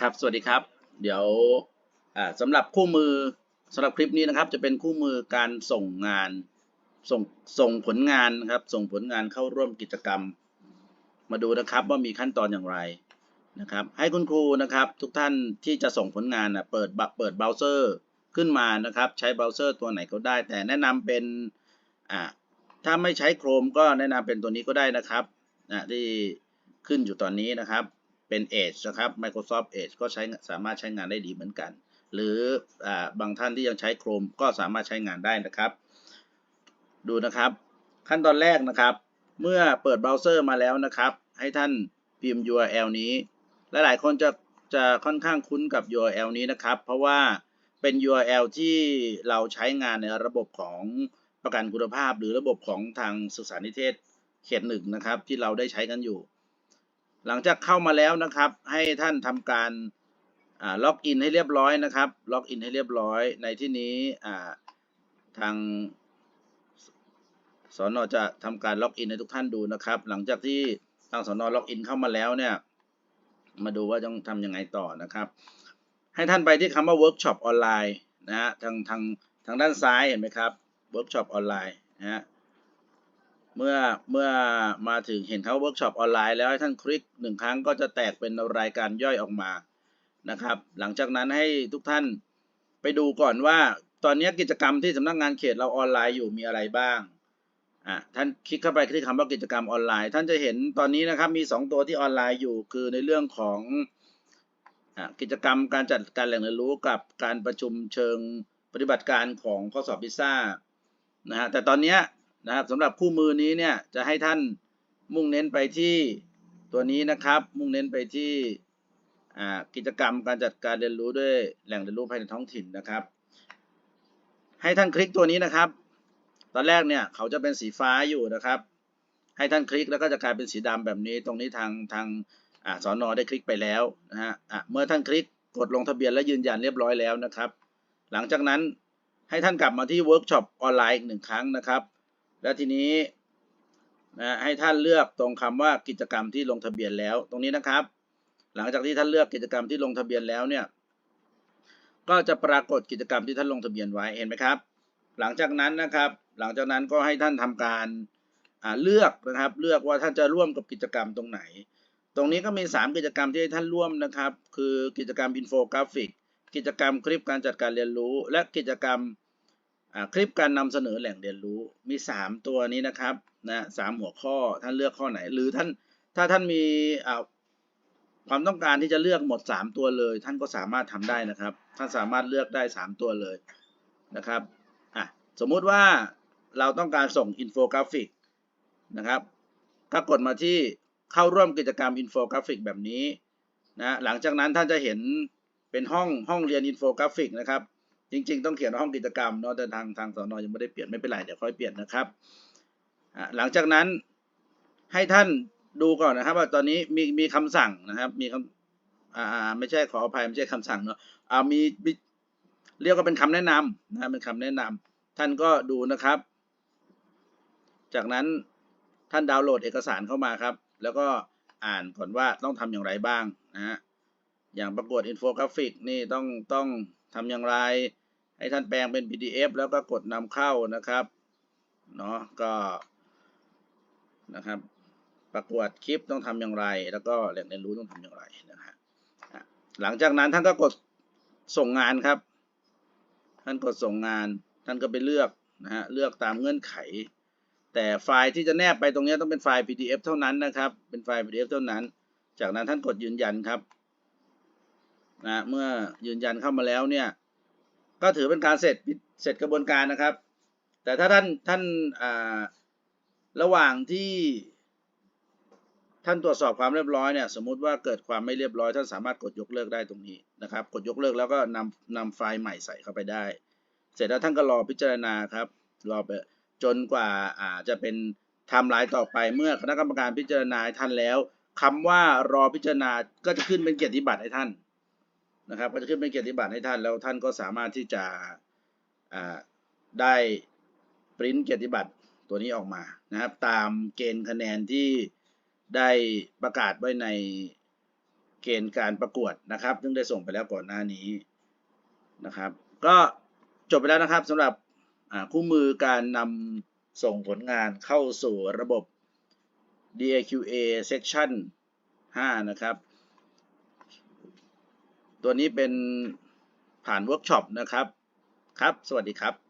ครับ สวัสดีครับ เดี๋ยวอ่าสำหรับคู่มือสำหรับคลิปนี้นะครับ จะเป็นคู่มือการส่งงานส่งส่งผลงานนะครับ ส่งผลงานเข้าร่วมกิจกรรม มาดูนะครับว่ามีขั้นตอนอย่างไรนะครับ ให้คุณครูนะครับ ทุกท่านที่จะส่งผลงานนะเปิดบัเปิดเบราว์เซอร์ขึ้นมานะครับ ใช้เบราว์เซอร์ตัวไหนก็ได้ แต่แนะนำเป็นอ่าถ้าไม่ใช้ Chrome ก็แนะนำเป็นตัวนี้ก็ได้นะครับนะที่ขึ้นอยู่ตอนนี้นะครับ เป็น Edge นะครับ Microsoft Edge ก็ใช้สามารถใช้งานได้ดีเหมือนกัน หรืออบางท่านที่ยังใช้ Chrome ก็สามารถใช้งานได้นะครับ ดูนะครับ ขั้นตอนแรกนะครับ เมื่อเปิดเบราว์เซอร์มาแล้วนะครับ ให้ท่านพิมพ์ URL นี้และหลายคนจะจะค่อนข้างคุ้นกับ URL นี้นะครับ เพราะว่าเป็น URL ที่เราใช้งานในระบบของประกันคุณภาพ หรือระบบของทางศึกษานิเทศเขตหนึ่งนะครับ ที่เราได้ใช้กันอยู่ หลังจากเข้ามาแล้วนะครับ ให้ท่านทำการล็อกอินให้เรียบร้อยนะครับ ล็อกอินให้เรียบร้อย ในที่นี้ทางสอนอจะทำการล็อกอินให้ทุกท่านดูนะครับ หลังจากที่ทางสอนอล็อกอินเข้ามาแล้วเนี่ย มาดูว่าต้องทำยังไงต่อนะครับ ให้ท่านไปที่คำว่า workshop ออนไลน์นะฮะทางทางทางด้านซ้ายเห็นไหมครับ workshop ออนไลน์นะฮะ เมื่อเมื่อมาถึงเห็นเขา workshop อปออนไลน์แล้วให้ท่านคลิกหนึ่งครั้งก็จะแตกเป็นรายการย่อยออกมานะครับ หลังจากนั้นให้ทุกท่านไปดูก่อนว่า ตอนนี้กิจกรรมที่สำนักงานเขตเราออนไลน์อยู่มีอะไรบ้างอะท่านคลิกเข้าไปที่คำว่ากิจกรรมออนไลน์ ท่านจะเห็นตอนนี้นะครับมี 2 ตัวที่ออนไลน์อยู่คือในเรื่องของอะกิจกรรมการจัดการแหล่งเรียนรู้กับการประชุมเชิงปฏิบัติการของข้อสอบพิซซ่านะฮะแต่ตอนนี้ นะครับสำหรับคู่มือนี้เนี่ยจะให้ท่านมุ่งเน้นไปที่ตัวนี้นะครับ มุ่งเน้นไปที่กิจกรรมการจัดการเรียนรู้ด้วยแหล่งเรียนรู้ภายในท้องถิ่นนะครับ ให้ท่านคลิกตัวนี้นะครับ ตอนแรกเนี่ยเขาจะเป็นสีฟ้าอยู่นะครับ ให้ท่านคลิกแล้วก็จะกลายเป็นสีดำแบบนี้ ตรงนี้ทางทางอสอนอได้คลิกไปแล้วนะฮะะเมื่อท่านคลิกกดลงทะเบียนและยืนยันเรียบร้อยแล้วนะครับ หลังจากนั้นให้ท่านกลับมาที่เวิร์กช็อปออนไลน์อีกหนึ่งครั้งนะครับ และทีนี้นะให้ท่านเลือกตรงคำว่ากิจกรรมที่ลงทะเบียนแล้ว ตรงนี้นะครับ หลังจากที่ท่านเลือกกิจกรรมที่ลงทะเบียนแล้วเนี่ยก็จะปรากฏกิจกรรมที่ท่านลงทะเบียนไว้เห็นไหมครับ หลังจากนั้นนะครับ หลังจากนั้นก็ให้ท่านทำการเลือกนะครับ เลือกว่าท่านจะร่วมกับกิจกรรมตรงไหน ตรงนี้ก็มี 3 กิจกรรมที่ให้ท่านร่วมนะครับ คือกิจกรรมอินโฟกราฟิก กิจกรรมคลิปการจัดการเรียนรู้ และกิจกรรม คลิปการนำเสนอแหล่งเรียนรู้มี 3 ตัวนี้นะครับนะสามหัวข้อท่านเลือกข้อไหน หรือท่านถ้าท่านมีความต้องการที่จะเลือกหมด 3 ตัวเลย ท่านก็สามารถทำได้นะครับ ท่านสามารถเลือกได้ 3 ตัวเลยนะครับอะสมมุติว่าเราต้องการส่งอินโฟกราฟิกนะครับก็กดมาที่เข้าร่วมกิจกรรมอินโฟกราฟิกแบบนี้นะหลังจากนั้นท่านจะเห็นเป็นห้องห้องเรียนอินโฟกราฟิกนะครับ จริง ๆ ต้องเขียนห้องกิจกรรมเนาะแต่ทางทางสอนอยังไม่ได้เปลี่ยนไม่เป็นไรเดี๋ยวค่อยเปลี่ยนนะครับหลังจากนั้นให้ท่านดูก่อนนะครับ ว่าตอนนี้มีมีคำสั่งนะครับ มีคำอ่าไม่ใช่ขออภัยไม่ใช่คำสั่งเนาะอ่ามีมีเรียกว่าเป็นคำแนะนำนะเป็นคำแนะนำท่านก็ดูนะครับ จากนั้นท่านดาวน์โหลดเอกสารเข้ามาครับ แล้วก็อ่านก่อนว่าต้องทำอย่างไรบ้างนะฮะอย่างประกวดอินโฟกราฟิกนี่ต้องต้องทำอย่างไร ให้ท่านแปลงเป็น PDF แล้วก็กดนำเข้านะครับเนาะก็นะครับ ประกวดคลิปต้องทำอย่างไร แล้วก็แหล่งเรียนรู้ต้องทำอย่างไรนะฮะหลังจากนั้นท่านก็กดส่งงานครับ ท่านกดส่งงาน ท่านก็ไปเลือกนะฮะเลือกตามเงื่อนไข แต่ไฟล์ที่จะแนบไปตรงนี้ต้องเป็นไฟล์ PDF เท่านั้นนะครับ เป็นไฟล์ PDF เท่านั้น จากนั้นท่านกดยืนยันครับนะเมื่อยืนยันเข้ามาแล้วเนี่ย ก็ถือเป็นการเสร็จเสร็จกระบวนการนะครับ แต่ถ้าท่านท่านระหว่างที่ท่านตรวจสอบความเรียบร้อยเนี่ยสมมุติว่าเกิดความไม่เรียบร้อย ท่านสามารถกดยกเลิกได้ตรงนี้นะครับ กดยกเลิกแล้วก็นำนำไฟล์ใหม่ใส่เข้าไปได้ เสร็จแล้วท่านก็รอพิจารณาครับรอไปจนกว่าอ่าจะเป็นไทม์ไลน์ต่อไปเมื่อคณะกรรมการพิจารณาท่านแล้วคำว่ารอพิจารณาก็จะขึ้นเป็นเกียรติบัตรให้ท่าน นะครับ ก็จะขึ้นเป็นเกียรติบัตรให้ท่านแล้วท่านก็สามารถที่จะได้ปริ้นเกียรติบัตรตัวนี้ออกมานะครับ ตามเกณฑ์คะแนนที่ได้ประกาศไว้ในเกณฑ์การประกวดนะครับซึ่งได้ส่งไปแล้วก่อนหน้านี้นะครับ ก็จบไปแล้วนะครับสำหรับคู่มือการนำส่งผลงานเข้าสู่ระบบ DAQA Section 5 นะครับ ตัวนี้เป็นผ่านเวิร์กช็อปนะครับ ครับ สวัสดีครับ